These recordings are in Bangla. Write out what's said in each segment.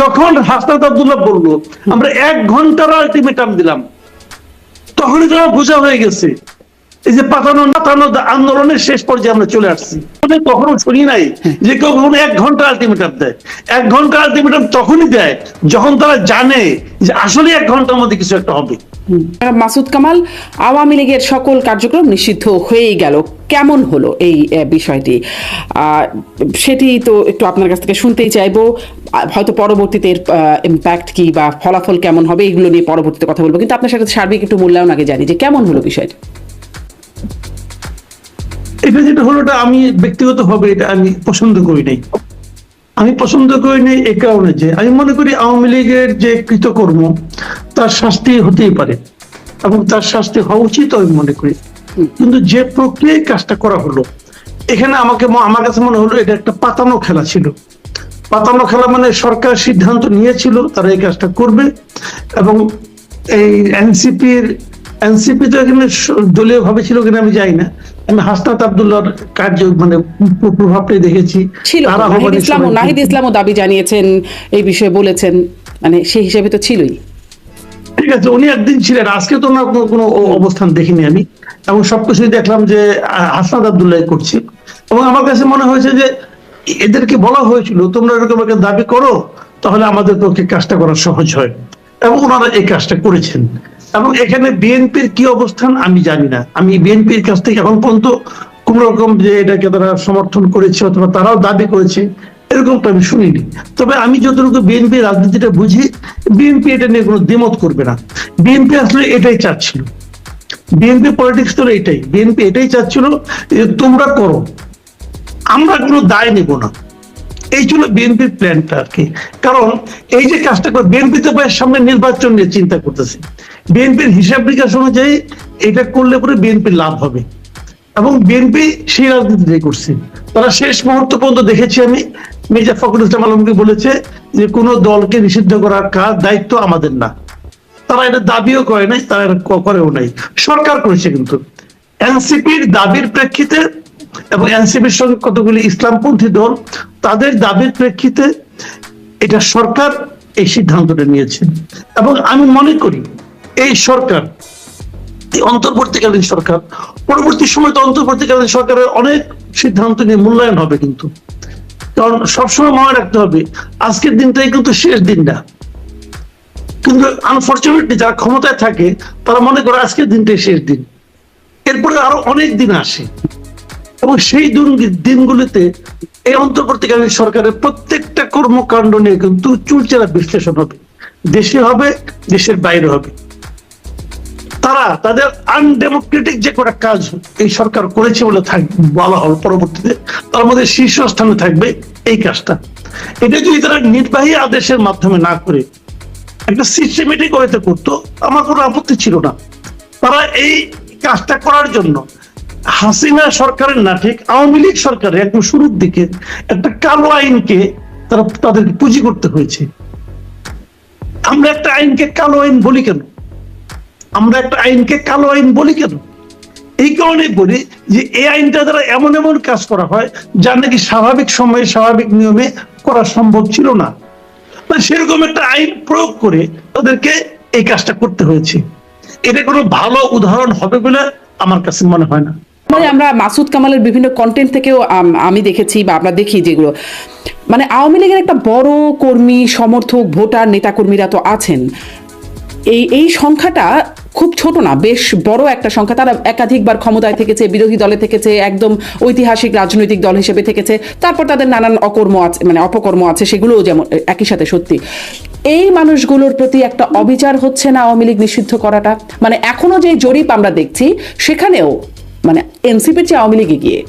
যখন হাসনাত আব্দুল্লাহ বলল, আমরা এক ঘণ্টার আলটিমেটাম দিলাম তখনই তো আমার বোঝা হয়ে গেছে। এই যে পাতানো নাতানো আন্দোলনের শেষ পর্যায়ে আমরা চলে আসছি। আমি কখনো শুনি নাই যে কখনো এক ঘণ্টা আলটিমেটাম দেয়। এক ঘণ্টা আলটিমেটাম তখনই দেয় যখন তারা জানে যে আসলে এক ঘণ্টার মধ্যে কিছু একটা হবে। মাসুদ কামাল, আওয়ামী লীগের সকল কার্যক্রম নিষিদ্ধ হয়েই গেল। কেমন হলো এই বিষয়টি? সেটি তো একটু আপনার কাছ থেকে শুনতেই চাইব। হয়তো পরবর্তীতে এর ইম্প্যাক্ট কি বা ফলাফল কেমন হবে এগুলো নিয়ে পরবর্তীতে কথা বলব। কিন্তু আপনার সাথে সার্বিক একটু মূল্যায়ন আগে জানি যে কেমন হলো বিষয়টি। এটা যেটা হলো আমি ব্যক্তিগত ভাবে এটা আমি পছন্দ করি নাই। আমি পছন্দ করি নাই এই কারণে যে আমি মনে করি আওয়ামী লীগের যে কৃতকর্ম তার শাস্তি হতেই পারে এবং তার শাস্তি হওয়া উচিত আমি মনে করি। কিন্তু যে প্রক্রিয়ায় কাজটা করা হলো এখানে আমাকে আমার কাছে মনে হলো এটা একটা পাতানো খেলা ছিল। পাতানো খেলা মানে সরকার সিদ্ধান্ত নিয়েছিল তারা এই কাজটা করবে এবং এই এনসিপির এনসিপি তো এখানে দলীয় ভাবে ছিল কিনা আমি জানি না। আমি হাসনাত আবদুল্লাহর কার্য মানে প্রভাবটাই দেখেছি। তারা সবাই- নাহিদ ইসলামও দাবি জানিয়েছেন এই বিষয়ে বলেছেন। মানে সেই হিসেবে তো ছিলই। ঠিক আছে উনি একদিন ছিলেন। আজকে তো ওনার কোনো- অবস্থান দেখিনি আমি। এবং সবকিছুই দেখলাম যে আহ, হাসনাত আবদুল্লাহ করছি। এবং আমার কাছে মনে হয়েছে যে এদেরকে বলা হয়েছিল তোমরা এরকম একটা দাবি করো তাহলে আমাদের পক্ষে কাজটা করা সহজ হয়। এবং ওনারা এই কাজটা করেছেন। এবং এখানে বিএনপির কি অবস্থান আমি জানি না। আমি বিএনপির কাছ থেকে এখন পর্যন্ত কোন রকম যে এটাকে তারা সমর্থন করেছে অথবা তারাও দাবি করেছে এরকমটা আমি শুনিনি। তবে আমি যতটুকু বিএনপি রাজনীতিটা বুঝি বিএনপি এটা নিয়ে কোনো দ্বিমত করবে না। বিএনপি আসলে এটাই চাচ্ছিল। বিএনপি পলিটিক্স তো এটাই। বিএনপি এটাই চাচ্ছিল যে তোমরা করো। আমরা কোনো দায় নেব না। এই ছিল বিএনপির প্ল্যানটা আর কি। কারণ এই যে কাজটা করে বিএনপি তো সামনে নির্বাচন নিয়ে চিন্তা করতেছে। বিএনপির হিসাব নিকাশ অনুযায়ী এটা করলে পরে বিএনপির লাভ হবে। এবং বিএনপি সেই রাজনীতিটাই করছে। তারা শেষ মুহূর্ত পর্যন্ত দেখেছি আমি, মির্জা ফখরুল ইসলাম আলমকে বলেছে যে কোনো দলকে নিষিদ্ধ করার কাজ দায়িত্ব আমাদের না। তারা এটা দাবিও করে নাই, তারা করেও নাই। সরকার করেছে কিন্তু। এনসিপির দাবির প্রেক্ষিতে এবং এনসিপির সঙ্গে কতগুলি ইসলামপন্থী দল, তাদের দাবির প্রেক্ষিতে এটা সরকার এই সিদ্ধান্তটা নিয়েছে। এবং আমি মনে করি, এই সরকার অন্তর্বর্তীকালীন সরকার, পরবর্তী সময় তো অন্তর্বর্তীকালীন সরকারের অনেক সিদ্ধান্ত নিয়ে মূল্যায়ন হবে কিন্তু। কারণ সবসময় মনে রাখতে হবে, আজকের দিনটাই কিন্তু শেষ দিন না। কিন্তু আনফর্চুনেটলি যারা ক্ষমতায় থাকে, তারা মনে করে আজকের দিনটাই শেষ দিন। এরপরে আরও অনেক দিন আসে। এবং সেই দিন- দিনগুলিতে এই অন্তর্বর্তীকালীন সরকারের প্রত্যেকটা কর্মকাণ্ড নিয়ে কিন্তু চুলচেরা বিশ্লেষণ হবে। দেশে হবে, দেশের বাইরে হবে। তারা তাদের আনডেমোক্রেটিক যে কটা কাজ এই সরকার করেছে বলে বলা হবে পরবর্তীতে, তার মধ্যে শীর্ষস্থানে থাকবে এই কাজটা। এটা যদি তারা নির্বাহী আদেশের মাধ্যমে না করে, একটা সিস্টেমেটিক ওয়েতে করতো, আমার কোনো আপত্তি ছিল না। তারা এই কাজটা করার জন্য হাসিনা সরকারের না, ঠিক আওয়ামী লীগ সরকারের একদম শুরুর দিকে একটা কালো আইনকে তারা তাদেরকে পুঁজি করতে হয়েছে। আমরা একটা আইনকে কালো আইন বলি কেন? আমরা একটা আইনকে কালো আইন বলি কেন? এই কারণে বলি যে এই আইনটা দ্বারা এমন এমন কাজ করা হয় যা নাকি স্বাভাবিক সময়ে স্বাভাবিক নিয়মে করা সম্ভব ছিল না। মানে সেরকম একটা আইন প্রয়োগ করে তাদেরকে এই কাজটা করতে হয়েছে। এটা কোনো ভালো উদাহরণ হবে বলে আমার কাছে মনে হয় না। মানে আমরা মাসুদ কামালের বিভিন্ন কন্টেন্ট থেকেও আম- দেখেছি বা আমরা দেখি যেগুলো। মানে আওয়ামী লীগের একটা বড় কর্মী, সমর্থক, ভোটার, নেতাকর্মীরা তো আছেন। এই এই সংখ্যাটা খুব ছোট না, বেশ বড় একটা সংখ্যা। তারা একাধিকবার ক্ষমতায় থেকেছে, বিরোধী দলে থেকেছে, একদম ঐতিহাসিক রাজনৈতিক দল হিসেবে থেকেছে। তারপর তাদের নানান অকর্ম আছে মানে অপকর্ম আছে, সেগুলোও যেমন, একই সাথে সত্যি। এই মানুষগুলোর প্রতি একটা অবিচার হচ্ছে না আওয়ামী লীগ নিষিদ্ধ করাটা? মানে এখনও যে জরিপ আমরা দেখছি, সেখানেও মানে এনসিপির চেয়ে আওয়ামী লীগ এগিয়ে।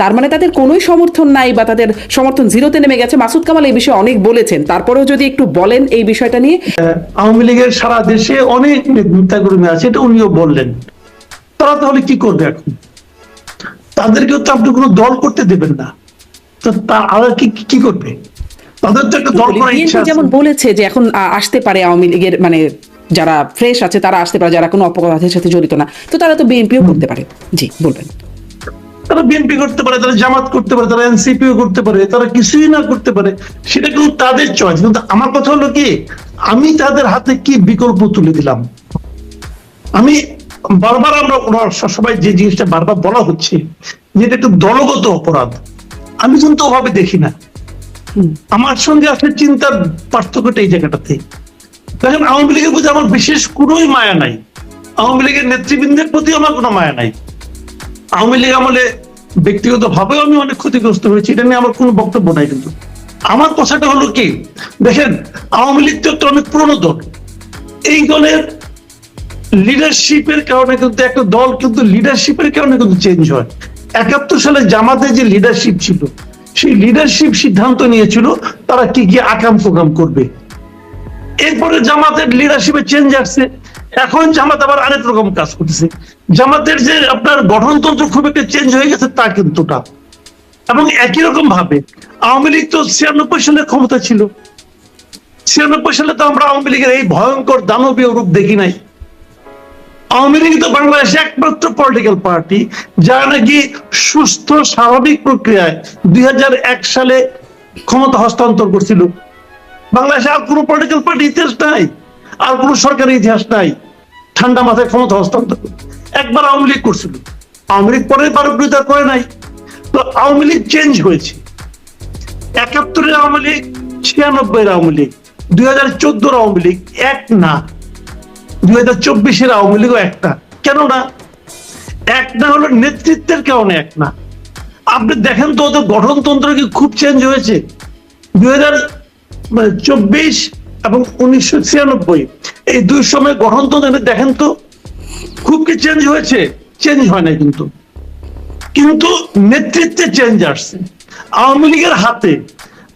তার মানে তাদের কোনোই সমর্থন নাই বা তাদের সমর্থন জিরোতে নেমে গেছে। মাসুদ কামাল এই বিষয়ে অনেক বলেছেন। তারপরেও যদি একটু বলেন এই বিষয়টা নিয়ে। আওয়ামী লীগের সারা দেশে অনেক নেতাকর্মী আছে এটা উনিও বললেন। তারা তাহলে কি করবে এখন? তাদেরকেও তো আপনি কোনো দল করতে দেবেন না। তো তারা কি কি করবে? তাদের তো একটা দল করার ইচ্ছা যেমন বলেছে যে এখন আসতে পারে আওয়ামী লীগের মানে যারা ফ্রেশ আছে তারা আসতে পারে যারা কোনো অপরাধের সাথে জড়িত না। তো তারা তো বিএনপিও করতে পারে। জি বলবেন। তারা বিএনপি করতে পারে তারা জামাত করতে পারে তারা এনসিপিও করতে পারে তারা কিছুই না করতে পারে সেটা কিন্তু তাদের চয়েস কিন্তু আমার কথা হলো কি আমি তাদের হাতে কি বিকল্প তুলে দিলাম? আমি বারবার আমরা সবাই যে জিনিসটা বারবার বলা হচ্ছে যে এটা একটু দলগত অপরাধ আমি কিন্তু ওভাবে দেখি না। আমার সঙ্গে আসলে চিন্তার পার্থক্যটা এই জায়গাটাতে। দেখেন আওয়ামী লীগের প্রতি আমার বিশেষ কোনোই মায়া নাই। আওয়ামী লীগের নেতৃবৃন্দের প্রতি আমার কোনো মায়া নাই। আওয়ামী লীগ আমলে ব্যক্তিগত ভাবেও আমি অনেক ক্ষতিগ্রস্ত হয়েছি, এটা নিয়ে আমার কোনো বক্তব্য নাই কিন্তু। আমার কথাটা হলো কি, দেখেন, আওয়ামী লীগ তো অনেক পুরনো দল। এই দলের লিডারশিপের কারণে কিন্তু একটা দল কিন্তু লিডারশিপের কারণে কিন্তু চেঞ্জ হয়। একাত্তর সালে জামাতে যে লিডারশিপ ছিল, সেই লিডারশিপ সিদ্ধান্ত নিয়েছিল, তারা কি কি আকাম প্রোগ্রাম করবে। এরপরে জামাতের লিডারশিপে চেঞ্জ আসছে। এখন জামাত আবার আরেক রকম কাজ করতেছে। জামাতের যে আপনার গঠনতন্ত্র খুব একটা চেঞ্জ হয়ে গেছে, তা কিন্তু না। এবং একই রকম ভাবে আওয়ামী লীগ তো ছিয়ানব্বই সালে ক্ষমতা ছিল। ছিয়ানব্বই সালে তো আমরা আওয়ামী লীগের এই ভয়ঙ্কর দানবীয় রূপ দেখি নাই। আওয়ামী লীগ তো বাংলাদেশে একমাত্র পলিটিক্যাল পার্টি যারা নাকি সুস্থ, স্বাভাবিক প্রক্রিয়ায় দুই হাজার এক সালে ক্ষমতা হস্তান্তর করছিল। বাংলাদেশে আর কোনো পলিটিক্যাল পার্টি ইতিহাস নাই। আর কোনো সরকারের ইতিহাস নাই। ঠান্ডা মাথায় ক্ষমতা হস্তান্তর একবার আওয়ামী লীগ করছিল। আওয়ামী লীগ পরে বারো বিরোধিতা করে নাই। তো আওয়ামী লীগ চেঞ্জ হয়েছে। একাত্তরের আওয়ামী লীগ ছিয়ানব্বই আওয়ামী লীগ, দুই হাজার চোদ্দোর আওয়ামী লীগ এক না। দুই হাজার চব্বিশের আওয়ামী লীগও একটা কেন না? এক না হলো নেতৃত্বের কারণে এক না। আপনি দেখেন তো ওদের গঠনতন্ত্র কি খুব চেঞ্জ হয়েছে? দুই হাজার চব্বিশ এবং উনিশশো ছিয়ানব্বই। এই দুই সময় গঠনতন্ত্র দেখেন তো, খুব কি চেঞ্জ হয়েছে? চেঞ্জ হয় না কিন্তু। কিন্তু নেতৃত্বে চেঞ্জ আসছে। আওয়ামী লীগের হাতে,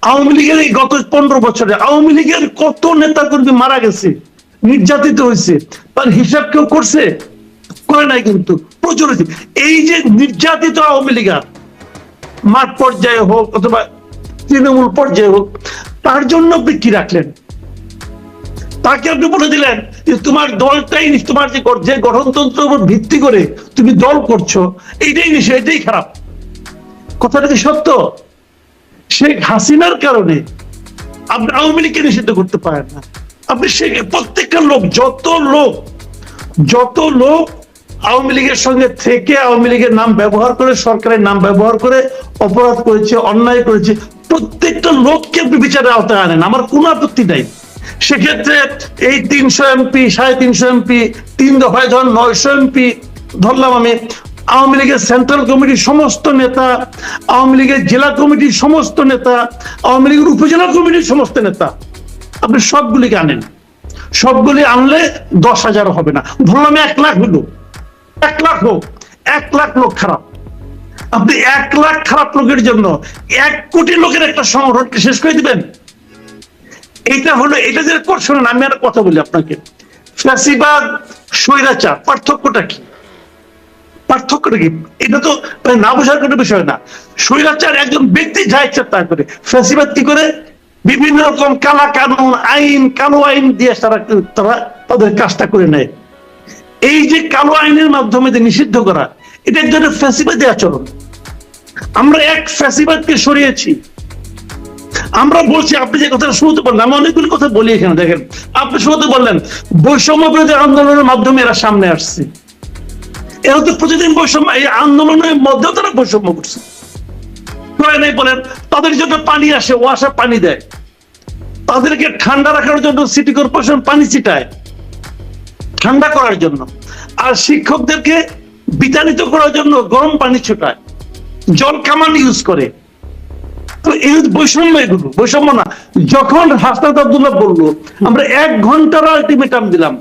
আওয়ামী লীগের এই গত পনেরো বছরে, আওয়ামী লীগের কত নেতা কর্মী মারা গেছে, নির্যাতিত হয়েছে, তার হিসাব কেউ করছে? করে নাই কিন্তু, প্রচুর হয়েছে। এই যে নির্যাতিত আওয়ামী লীগার মাঠ পর্যায়ে হোক অথবা তৃণমূল পর্যায়ে হোক, তার জন্য আপনি কি রাখলেন? তাকে আপনি বলে দিলেন যে তোমার দলটাই তোমার যে যে গঠনতন্ত্রের উপর ভিত্তি করে তুমি দল করছ এইটাই নিশ্চয় এটাই খারাপ। কথাটা কি সত্য? শেখ হাসিনার কারণে আপনি আওয়ামী লীগকে নিষিদ্ধ করতে পারেন না। আপনি সে প্রত্যেকটা লোক, যত লোক যত লোক আওয়ামী লীগের সঙ্গে থেকে আওয়ামী লীগের নাম ব্যবহার করে, সরকারের নাম ব্যবহার করে অপরাধ করেছে, অন্যায় করেছে, প্রত্যেকটা লোককে আপনি বিচারে আওতায় আনেন। আমার কোনো আপত্তি নাই। সেক্ষেত্রে এই তিনশো এমপি, সাড়ে তিনশো এমপি, তিন দফায় ধর নয়শো এমপি ধরলাম আমি। আওয়ামী লীগের সেন্ট্রাল কমিটির সমস্ত নেতা, আওয়ামী লীগের জেলা কমিটির সমস্ত নেতা, আওয়ামী লীগের উপজেলা কমিটির সমস্ত নেতা। আপনি সবগুলিকে আনেন। সবগুলি আনলে দশ হাজার হবে না। ধরলাম এক লাখ হলো। এক লাখ হোক। এক লাখ লোক খারাপ। আপনি এক লাখ খারাপ লোকের জন্য এক কোটি লোকের একটা সংগঠনকে শেষ করে দিবেন। এটা হলো, এটা যে করছেন আমি একটা কথা বলি আপনাকে। ফ্যাসিবাদ, স্বৈরাচার, পার্থক্যটা কি? পার্থক্যটা কি? এটা তো মানে না বোঝার কোনো বিষয় না। স্বৈরাচার একজন ব্যক্তি যা ইচ্ছা তা করে। ফ্যাসিবাদ কি করে? বিভিন্ন রকম কালা কানুন, আইন, কালো আইন দিয়ে তারা তারা তাদের কাজটা করে নেয়। এই যে কালো আইনের মাধ্যমে যে নিষিদ্ধ করা, এটা এক ধরনের ফ্যাসিবাদী আচরণ। আমরা এক ফ্যাসিবাদকে সরিয়েছি। আমরা বলছি, আপনি যে কথা শুরুতে বললেন, আমি অনেকগুলি কথা বলি এখানে, দেখেন। আপনি শুরুতে বললেন, বৈষম্য বিরোধী আন্দোলনের মাধ্যমে এরা সামনে আসছে। এরা তো প্রতিদিন বৈষম্য, এই আন্দোলনের মধ্যেও তারা বৈষম্য করছে। করে নাই বলেন, তাদের জন্য পানি আসে, ও পানি দেয়। তাদেরকে ঠান্ডা রাখার জন্য সিটি কর্পোরেশন পানি ছিটায়, ঠান্ডা করার জন্য। আর শিক্ষকদেরকে বিতাড়িত করার জন্য গরম পানি ছোটায়, জল কামান ইউজ করে। তো এই বৈষম্য এগুলো বৈষম্য না। যখন হাসনাত আব্দুল্লাহ বলল আমরা এক ঘণ্টার আলটিমেটাম দিলাম।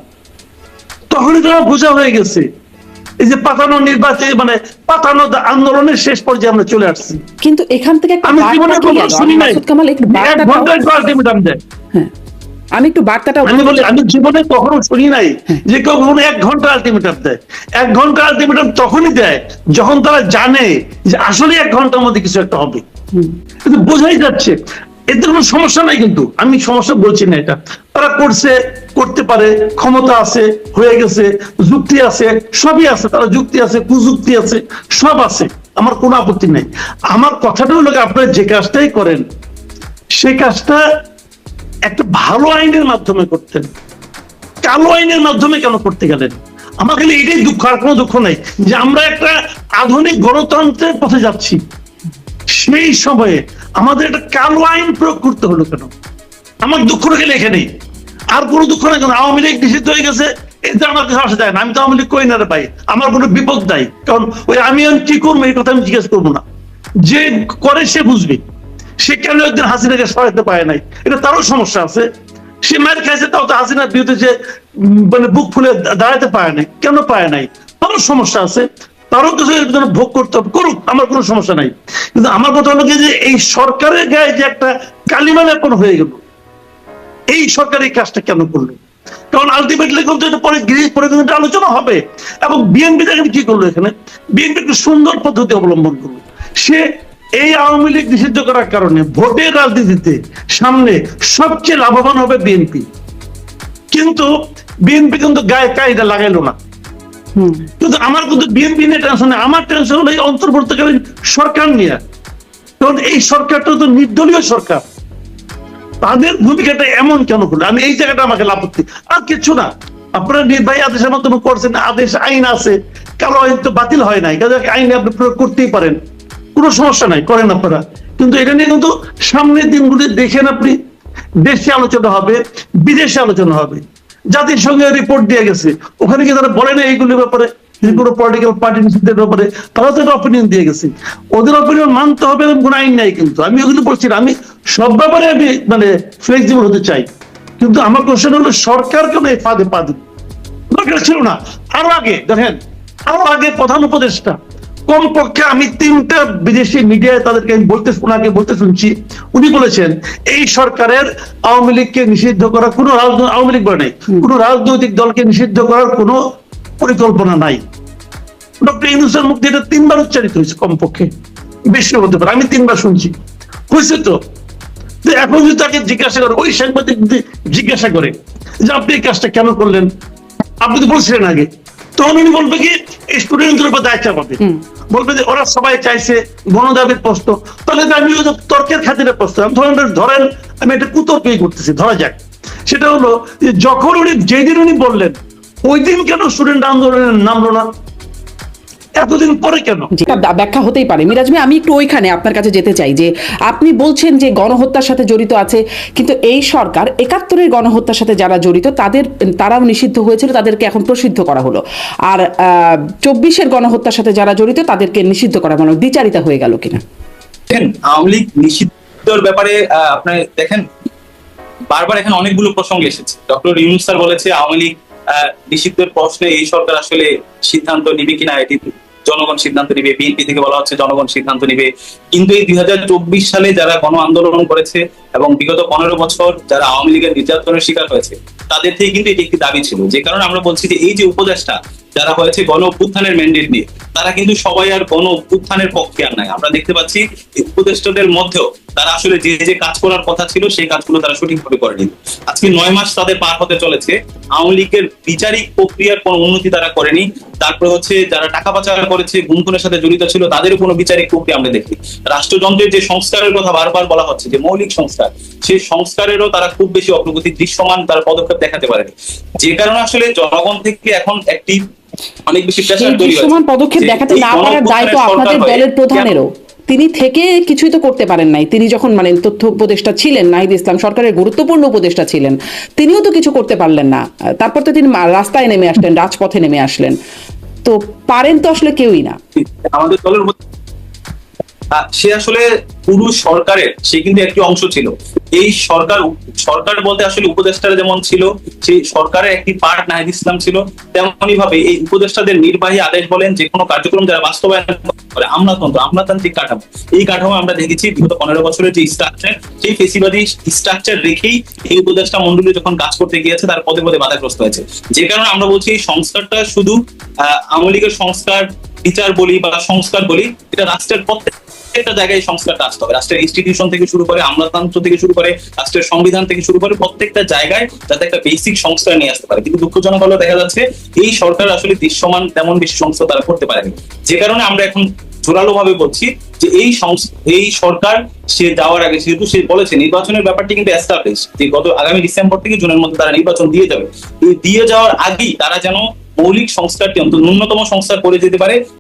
তখনই তো আমার বোঝা হয়ে গেছে। এই যে পাতানো নির্বাচন মানে পাতানো আন্দোলনের শেষ পর্যায়ে আমরা চলে আসছি। কিন্তু এখান থেকে আমি জীবনে কখনো শুনি নাই। এক আলটিমেটাম দেয় হ্যাঁ। আমি একটু বার্তাটা আমি বলি আমি জীবনে কখনো শুনি নাই যে কেউ কখনো এক ঘণ্টা আলটিমেটাম দেয়। এক ঘণ্টা আলটিমেটাম তখনই দেয় যখন তারা জানে যে আসলে এক ঘণ্টার মধ্যে কিছু একটা হবে। কিন্তু বোঝাই যাচ্ছে, এদের কোনো সমস্যা নাই কিন্তু। আমি সমস্যা বলছি না এটা। তারা করছে, করতে পারে, ক্ষমতা আছে, হয়ে গেছে, যুক্তি আছে, সবই আছে। তারা যুক্তি আছে, কুযুক্তি আছে, সব আছে। আমার কোনো আপত্তি নাই। আমার কথাটা হলো আপনারা যে কাজটাই করেন সেই কাজটা একটা ভালো আইনের মাধ্যমে করতেন। কালো আইনের মাধ্যমে কেন করতে গেলেন? আমার খালি এটাই দুঃখ, আর কোনো দুঃখ নাই যে আমরা একটা আধুনিক গণতন্ত্রের পথে যাচ্ছি। সেই সময়ে আমাদের একটা কালো আইন প্রয়োগ করতে হলো কেন? আমার দুঃখ রেখে এখানেই আর কোনো দুঃখ নাই কেন? আওয়ামী লীগ নিষিদ্ধ হয়ে গেছে এতে আমার যায় না। আমি তো আওয়ামী লীগ না আমার কোনো বিপদ নাই। কারণ ওই আমি কি করব, এই কথা আমি জিজ্ঞেস করব না। যে করে সে বুঝবে। সে কেন একদিন হাসিনাকে নাই? এটা তারও সমস্যা আছে। সে মায়ের খাইছে, তাও তো হাসিনার বিরুদ্ধে যে মানে বুক ফুলে দাঁড়াতে পারে নাই। কেন পারে নাই? তারও সমস্যা আছে। তারও কিছু ভোগ করতে হবে, করুক, আমার কোনো সমস্যা নাই। কিন্তু আমার কথা হলো যে, এই সরকারের গায়ে যে একটা কালিমা হয়ে গেল, এই সরকার এই কাজটা কেন করল? কারণ আলটিমেটলি কিন্তু এটা পরে পরে কিন্তু আলোচনা হবে, এবং বিএনপি দেখেন কি করল এখানে? বিএনপি একটা সুন্দর পদ্ধতি অবলম্বন করল। সে এই আওয়ামী লীগ নিষিদ্ধ করার কারণে ভোটের রাজনীতিতে সামনে সবচেয়ে লাভবান হবে বিএনপি কিন্তু বিএনপি কিন্তু গায়ে কায়দা লাগাইলো না। কিন্তু আমার কিন্তু বিএনপি নিয়ে টেনশন নেই। আমার টেনশন হলো এই অন্তর্বর্তীকালীন সরকার নিয়ে। কারণ এই সরকারটা তো নির্দলীয় সরকার। তাদের ভূমিকাটা এমন কেন হলো? আমি এই জায়গাটা আমাকে আপত্তি আর কিছু না। আপনারা নির্বাহী আদেশের মাধ্যমে করছেন, আদেশ, আইন আছে। কালো আইন তো বাতিল হয় নাই। কাজে আইনে আপনি প্রয়োগ করতেই পারেন। কোনো সমস্যা নাই, করেন আপনারা। কিন্তু এটা নিয়ে কিন্তু সামনের দিনগুলি দেখেন আপনি। দেশে আলোচনা হবে, বিদেশে আলোচনা হবে। জাতিসংঘের রিপোর্ট দিয়ে গেছে। ওখানে কি তারা বলে না ব্যাপারে কোনো পলিটিক্যাল পার্টি নিষিদ্ধের ব্যাপারে। তারা তো অপিনিয়ন দিয়ে গেছে। ওদের অপিনিয়ন মানতে হবে কোনো আইন নাই কিন্তু। আমি ওগুলো বলছি আমি সব ব্যাপারে আমি মানে ফ্লেক্সিবল হতে চাই। কিন্তু আমার কোশ্চেন হলো, সরকার কেন এই ফাঁদে পা দিল? ছিল না। আরও আগে, দেখেন, আরও আগে প্রধান উপদেষ্টা কমপক্ষে আমি তিনটা বিদেশি মিডিয়ায় তাদেরকে আমি বলতে ওনাকে বলতে শুনছি। উনি বলেছেন এই সরকারের আওয়ামী লীগকে নিষিদ্ধ করা কোনো রাজনৈতিক আওয়ামী লীগ বলে নাই কোনো রাজনৈতিক দলকে নিষিদ্ধ করার কোনো পরিকল্পনা নাই। ডক্টর ইউনুসের মুখ এটা তিনবার উচ্চারিত হয়েছে কমপক্ষে। বেশি হতে পারে আমি তিনবার শুনছি। হয়েছে তো এখন যদি তাকে জিজ্ঞাসা করে ওই সাংবাদিক যদি জিজ্ঞাসা করে যে আপনি এই কাজটা কেন করলেন? আপনি তো বলছিলেন আগে। তখন উনি বলবে কি স্টুডেন্টদের উপর দায়িত্ব পাবে বলবে যে ওরা সবাই চাইছে গণদাবির প্রশ্ন। তাহলে আমি তর্কের খাতিরে প্রশ্ন ধরেন ধরেন আমি একটা পেয়ে করতেছি ধরা যাক। সেটা হলো যে যখন উনি যেদিন উনি বললেন ওই দিন কেন স্টুডেন্ট আন্দোলনে নামলো না? এতদিন পরে কেন? ব্যাখ্যা হতেই পারে। মিরাজ ভাই আমি একটু ওইখানে আপনার কাছে যেতে চাই যে আপনি বলছেন যে গণহত্যার সাথে জড়িত আছে কিন্তু এই সরকার একাত্তরের গণহত্যার সাথে যারা জড়িত তাদের তারাও নিষিদ্ধ হয়েছিল তাদেরকে এখন প্রসিদ্ধ করা হলো। আর চব্বিশের গণহত্যার সাথে যারা জড়িত তাদেরকে নিষিদ্ধ করা মানে দ্বিচারিতা হয়ে গেল কিনা? আওয়ামী লীগ নিষিদ্ধর ব্যাপারে আপনার দেখেন বারবার এখানে অনেকগুলো প্রসঙ্গ এসেছে। ডক্টর ইউনুস স্যার বলেছে আওয়ামী লীগ নিষিদ্ধের প্রশ্নে এই সরকার আসলে সিদ্ধান্ত নিবে কিনা, এটি জনগণ সিদ্ধান্ত নিবে, বিএনপি থেকে বলা হচ্ছে জনগণ সিদ্ধান্ত নিবে। কিন্তু এই দুই হাজার চব্বিশ সালে যারা গণ আন্দোলন করেছে এবং বিগত পনেরো বছর যারা আওয়ামী লীগের নির্যাতনের শিকার হয়েছে, তাদের থেকে কিন্তু এটি একটি দাবি ছিল। যে কারণে আমরা বলছি যে এই যে উপদেশটা যারা হয়েছে গণ অভ্যুত্থানের ম্যান্ডেট নিয়ে, তারা কিন্তু সবাই আর গণ অভ্যুত্থানের পক্ষে আর নাই। আমরা দেখতে পাচ্ছি উপদেষ্টাদের মধ্যেও তারা আসলে যে যে কাজ করার কথা ছিল, সেই কাজগুলো তারা সঠিকভাবে করেনি। আজকে নয় মাস তাদের পার হতে চলেছে। আওয়ামী লীগের বিচারিক প্রক্রিয়ার কোনো উন্নতি তারা করেনি। তারপরে হচ্ছে যারা টাকা পাচার করেছে, গুমখুনের সাথে জড়িত ছিল, তাদেরও কোনো বিচারিক প্রক্রিয়া আমরা দেখি রাষ্ট্রযন্ত্রের যে সংস্কারের কথা বারবার বলা হচ্ছে, যে মৌলিক সংস্কার, সেই সংস্কারেরও তারা খুব বেশি অগ্রগতি, দৃশ্যমান তারা পদক্ষেপ দেখাতে পারেনি। যে কারণে আসলে জনগণ থেকে এখন একটি অনেক বেশি সেই প্রেশার তৈরি হয়েছে। দৃশ্যমান পদক্ষেপ দেখাতে না পারার আপনাদের দলের প্রধানেরও। তিনি থেকে কিছুই তো করতে পারেন নাই। তিনি যখন মানে তথ্য উপদেষ্টা ছিলেন নাহিদ ইসলাম সরকারের গুরুত্বপূর্ণ উপদেষ্টা ছিলেন তিনিও তো কিছু করতে পারলেন না। তারপর তো তিনি রাস্তায় নেমে আসলেন রাজপথে নেমে আসলেন। তো পারেন তো আসলে কেউই না। আমাদের দলের সে আসলে পুরো সরকারের, সে কিন্তু একটি অংশ ছিল। এই সরকার সরকার বলতে আসলে উপদেষ্টারা যেমন ছিল, সেই সরকারের একটি পার্ট নাহিদ ইসলাম ছিল তেমনই ভাবে এই উপদেষ্টাদের নির্বাহী আদেশ বলেন যে কোনো কার্যক্রম যারা বাস্তবায়ন করে, আমলাতন্ত্র, আমলাতান্ত্রিক কাঠামো। এই কাঠামো আমরা দেখেছি বিগত পনেরো বছরের যে স্ট্রাকচার সেই ফেসিবাদী স্ট্রাকচার রেখেই এই উপদেষ্টা মন্ডলী যখন কাজ করতে গিয়েছে, তার পদে পদে বাধাগ্রস্ত হয়েছে। যে কারণে আমরা বলছি এই সংস্কারটা শুধু, আহ, আওয়ামী লীগের সংস্কার, বিচার বলি বা সংস্কার বলি, এটা রাষ্ট্রের প্রত্যেকটা জায়গায় সংস্কারটা আসতে হবে। রাষ্ট্রের ইনস্টিটিউশন থেকে শুরু করে আমলাতন্ত্র থেকে শুরু করে রাষ্ট্রের সংবিধান থেকে শুরু করে প্রত্যেকটা জায়গায় যাতে একটা বেসিক সংস্কার নিয়ে আসতে পারে। কিন্তু দুঃখজনক হলো, দেখা যাচ্ছে এই সরকার আসলে দৃশ্যমান তেমন বেশি সংস্কার তারা করতে পারেনি। যে কারণে আমরা এখন জোরালো ভাবে বলছি যে এই এই সরকার সে যাওয়ার আগে, যেহেতু সে বলেছে, নির্বাচনের ব্যাপারটি কিন্তু এস্টাবলিশ যে গত আগামী ডিসেম্বর থেকে জুনের মধ্যে তারা নির্বাচন দিয়ে যাবে। দিয়ে যাওয়ার আগেই তারা যেন মৌলিক সংস্কারটি, অন্তত ন্যূনতম সংস্কার করে যেতে পারে